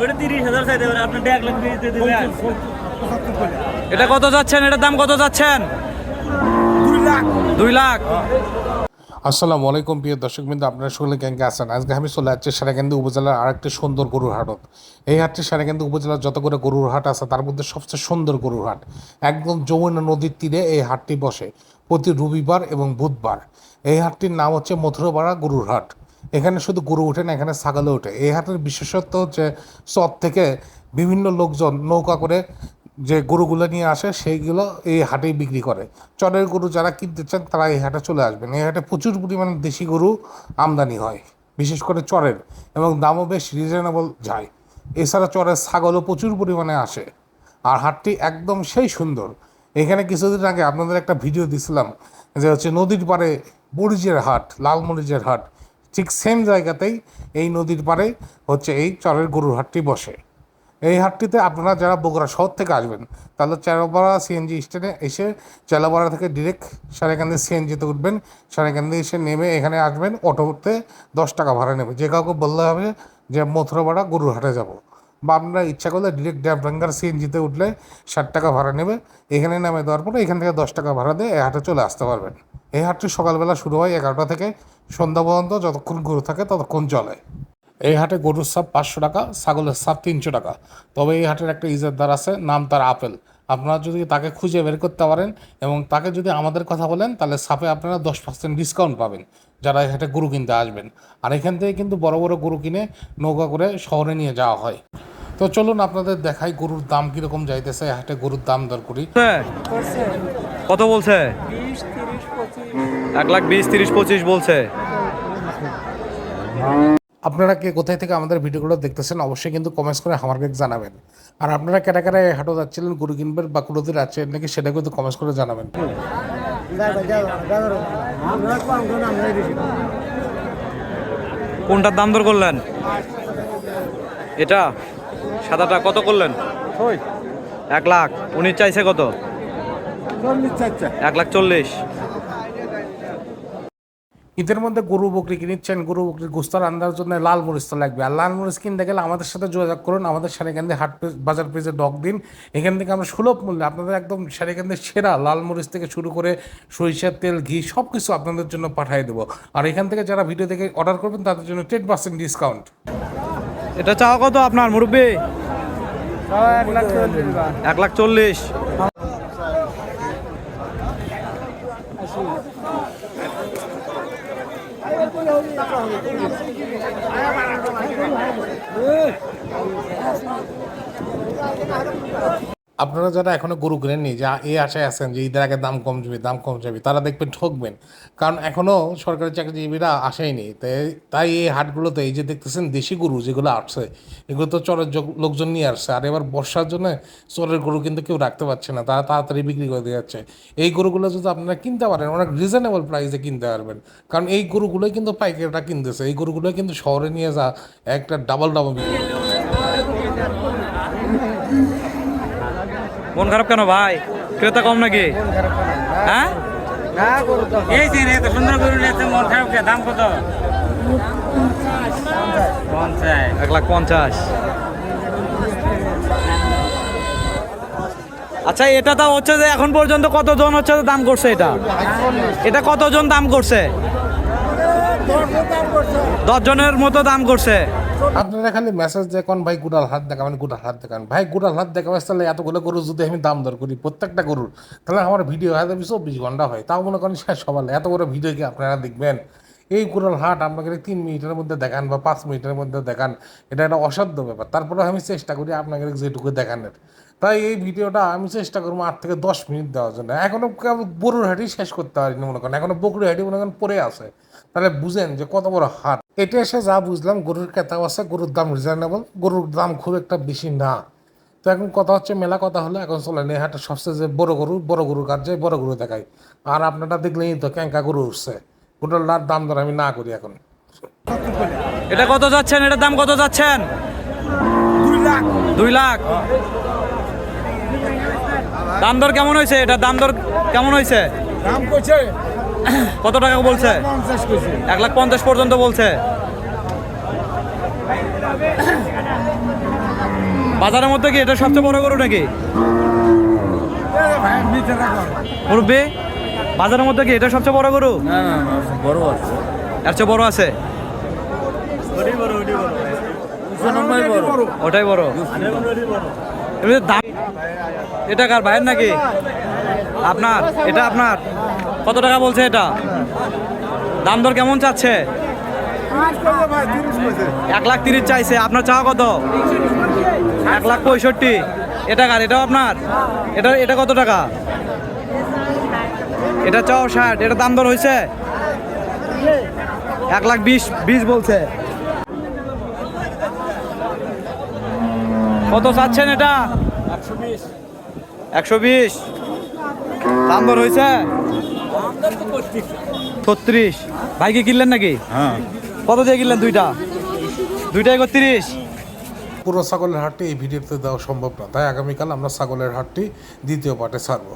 ওটা তিরিশ হাজার চাইতে পারে আপনি এক লাখ দিয়ে দিতে এটা কত যাচ্ছেন? এটার দাম কত যাচ্ছেন? দুই লাখ। আসসালামু আলাইকুম প্রিয় দর্শক বিন্দু আপনারা সকলে কেঙ্কে আছেন? আজকে আমি চলে যাচ্ছি সারাকান্দি উপজেলার আরেকটি সুন্দর গরুর হাটত। এই হাটটি সারাকান্দি উপজেলার যত করে গরুর হাট আছে তার মধ্যে সবচেয়ে সুন্দর গরুর হাট। একদম যমুনা নদীর তীরে এই হাটটি বসে। প্রতি রবিবার এবং বুধবার। এই হাটটির নাম হচ্ছে মথুরাপাড়া গরুর হাট। এখানে শুধু গরু ওঠে না, এখানে ছাগলও ওঠে। এই হাটের বিশেষত্ব হচ্ছে চর থেকে বিভিন্ন লোকজন নৌকা করে যে গরুগুলো নিয়ে আসে, সেইগুলো এই হাটেই বিক্রি করে। চরের গরু যারা কিনতে চান, তারা এই হাটে চলে আসবেন। এই হাটে প্রচুর পরিমাণে দেশি গরু আমদানি হয়, বিশেষ করে চরের, এবং দামও বেশ রিজনেবল যায়। এছাড়া চরের ছাগলও প্রচুর পরিমাণে আসে, আর হাটটি একদম সেই সুন্দর। এখানে কিছুদিন আগে আপনাদের একটা ভিডিও দিছিলাম, যে হচ্ছে নদীর পাড়ে মরিচের হাট লাল মরিচের হাট। ঠিক সেম জায়গাতেই এই নদীর পাড়ে হচ্ছে এই চরের গরুর হাটটি বসে। এই হাটটিতে আপনারা যারা বগুড়া শহর থেকে আসবেন, তাহলে চেলাপাড়া সিএনজি স্ট্যান্ডে এসে চেলাপাড়া থেকে ডিরেক্ট সারেকান্দি সিএনজিতে উঠবেন। সারেকান্দি এসে নেমে এখানে আসবেন, অটোতে দশ টাকা ভাড়া নেবে। যে কাউকে বললে হবে যে মথুরাপাড়া গরুর হাটে যাব। বা আপনারা ইচ্ছা করলে ডিরেক্ট ড্যামরাঙ্গার সিএনজিতে উঠলে ষাট টাকা ভাড়া নেবে। এখানে নামে দেওয়ার পরে এখান থেকে দশ টাকা ভাড়া দিয়ে এই হাটে চলে আসতে পারবেন। এই হাটটি সকালবেলা শুরু হয় এগারোটা থেকে সন্ধ্যা পর্যন্ত, যতক্ষণ গরু থাকে ততক্ষণ চলে। এই হাটে গরুর সাপ পাঁচশো টাকা, ছাগলের সাপ তিনশো টাকা। তবে এই হাটের একটা ইজারদার আছে, নাম তার আপেল। আপনারা যদি তাকে খুঁজে বের করতে পারেন এবং তাকে যদি আমাদের কথা বলেন, তাহলে সাপে আপনারা দশ পার্সেন্ট ডিসকাউন্ট পাবেন, যারা এই হাটে গরু কিনতে আসবেন। আর এখান থেকে কিন্তু বড় বড় গরু কিনে নৌকা করে শহরে নিয়ে যাওয়া হয়। তো চলুন আপনাদের দেখাই গরুর দাম কীরকম যাইতেছে হাটে গরুর দাম দর করি। কত বলছে? এক লাখ বিশ তিরিশ পঁচিশ বলছে। আপনারা কে কোথায় থেকে আমাদের ভিডিওগুলো দেখতেছেন অবশ্যই কিন্তু কমেন্টস করে আমাকে জানাবেন। আর আপনারা কেটা কেটা হাটও যাচ্ছিলেন গরু কিনবেন বা কোনোদিন যাচ্ছেন নাকি সেটা কিন্তু কমেন্টস করে জানাবেন। কোনটার দাম দর করলেন? এটা? সাদাটা কত করলেন? এক লাখ। উনি চাইছে কত? এক লাখ চল্লিশ। ঈদের মধ্যে গরু বকরি কিনেছেন গরু বকরির গোস্ত রান্নার জন্য লাল মরিচ তো লাগবে। আর লাল মরিচ কিনতে গেলে আমাদের সাথে যোগাযোগ করুন আমাদের সারেকান্দি হাট বাজার পেজে ডক দিন। এখান থেকে আমরা সুলভ মূল্যে আপনাদের একদম সারেকান্দির সেরা লাল মরিচ থেকে শুরু করে সরিষার তেল ঘি সব কিছু আপনাদের জন্য পাঠিয়ে দেবো। আর এখান থেকে যারা ভিডিও থেকে অর্ডার করবেন তাদের জন্য টেন পার্সেন্ট ডিসকাউন্ট এটা চাওয়া কত আপনার মুরব্বী? এক লাখ চল্লিশ। আপনারা যারা এখনও গরু কিনেননি, যা এই আশায় আছেন যে ঈদের আগে দাম কম যাবে, দাম কম যাবে, তারা দেখবেন ঠকবেন। কারণ এখনও সরকারি চাকরিজীবীরা আসেনি তাই তাই এই হাটগুলোতে এই যে দেখতেছেন দেশি গরু যেগুলো আসছে, এগুলো তো চরের লোকজন নিয়ে আসছে। আর এবার বর্ষার জন্য চরের গরু কিন্তু কেউ রাখতে পারছে না, তারা তাড়াতাড়ি বিক্রি করে দিয়ে যাচ্ছে। এই গরুগুলো যদি আপনারা কিনতে পারেন, অনেক রিজনেবল প্রাইসে কিনতে পারবেন। কারণ এই গরুগুলোই কিন্তু পাইকারিটা কিনতেছে, এই গরুগুলোই কিন্তু শহরে নিয়ে যা একটা ডাবল ডাবল বিক্রি। মন খারাপ কেন ভাই? ক্রেতা কম নাকি? হ্যাঁ? এই দাম কত? এক লাখ পঞ্চাশ। আচ্ছা এটা তো হচ্ছে যে এখন পর্যন্ত কতজন হচ্ছে দাম করছে এটা? এটা কতজন দাম করছে? দশ জনের মতো দাম করছে। আপনারা খালি মেসেজ দেখুন, ভাই, গুড়াল হাত দেখাবেন, গুড়াল হাত দেখান ভাই, গুড়াল হাত দেখাবেন, তাহলে এতগুলো গরু যদি আমি দাম দর করি, প্রত্যেকটা গরুর, তাহলে আমার ভিডিও হয় যাবে চব্বিশ ঘণ্টা হয়। তাও মনে করেন শেষ সকালে এত বড় ভিডিও কি আপনারা দেখবেন? এই গুড়াল হাট আপনাকে তিন মিনিটের মধ্যে দেখান বা পাঁচ মিনিটের মধ্যে দেখান। এটা একটা অসাধ্য ব্যাপার। তারপরে আমি চেষ্টা করি আপনাকে যেটুকু দেখানোর। তাই এই ভিডিওটা আমি চেষ্টা করব আট থেকে দশ মিনিট দেওয়ার জন্য। এখনও কেবল গরুর হাটই শেষ করতে পারিনি মনে করেন। এখনও বকরি হাটই মনে করেন পরে আছে। তাহলে বুঝেন যে কত বড় হাট। এটা এসে যা বুঝলাম গরুর ক্রেতাও আছে গরুর দাম রিজনেবল গরুর দাম খুব একটা বেশি না। তো এখন কথা হচ্ছে মেলা কথা হলো এখন চলেন এই হাটে সবচেয়ে যে বড় গরু বড় গরুর কাজ যায় বড় গরু দেখায় আর আপনারা দেখলেই তো ক্যাঙ্কা গরু উঠছে। গোটার দাম দর আমি না করি এখন। এটা কত যাচ্ছেন? এটার দাম কত যাচ্ছেন? দুই লাখ। দাম দর কেমন হয়েছে? এটা দাম দর কেমন হয়েছে? দাম কইছে কত টাকা বলছে? এক লাখ পঞ্চাশ পর্যন্ত বলছে। বাজারের মধ্যে কি এটা সবচেয়ে বড় গরু নাকি? মুরব্বী বাজারের মধ্যে কি এটা সবচেয়ে বড় গরু? না না না বড় আছে। এর চেয়ে বড় আছে? ওটাই বড় দাম এটা কার ভাইয়ের নাকি? আপনার এটা আপনার? কত টাকা বলছে এটা? দাম দর কেমন চাচ্ছে? এক লাখ তিরিশ চাইছে। আপনার চাওয়া কত? এক লাখ পঁয়ষট্টি। এটা কার? এটাও আপনার? এটা এটা কত টাকা? এটা চাও ষাট। এটা দাম দর হয়েছে? এক লাখ বিশ বিশ বলছে। কত চাচ্ছেন এটা? একশো বিশ। দাম দর হয়েছে? ছত্রিশ। ভাইকে কিনলেন নাকি? হ্যাঁ। কত দিয়ে কিনলেন দুইটা? দুইটাই একত্রিশ। পুরো ছাগলের হাটটি এই ভিডিওতে দেওয়া সম্ভব না। তাই আগামীকাল আমরা ছাগলের হাটটি দ্বিতীয় পার্টে ছাড়বো।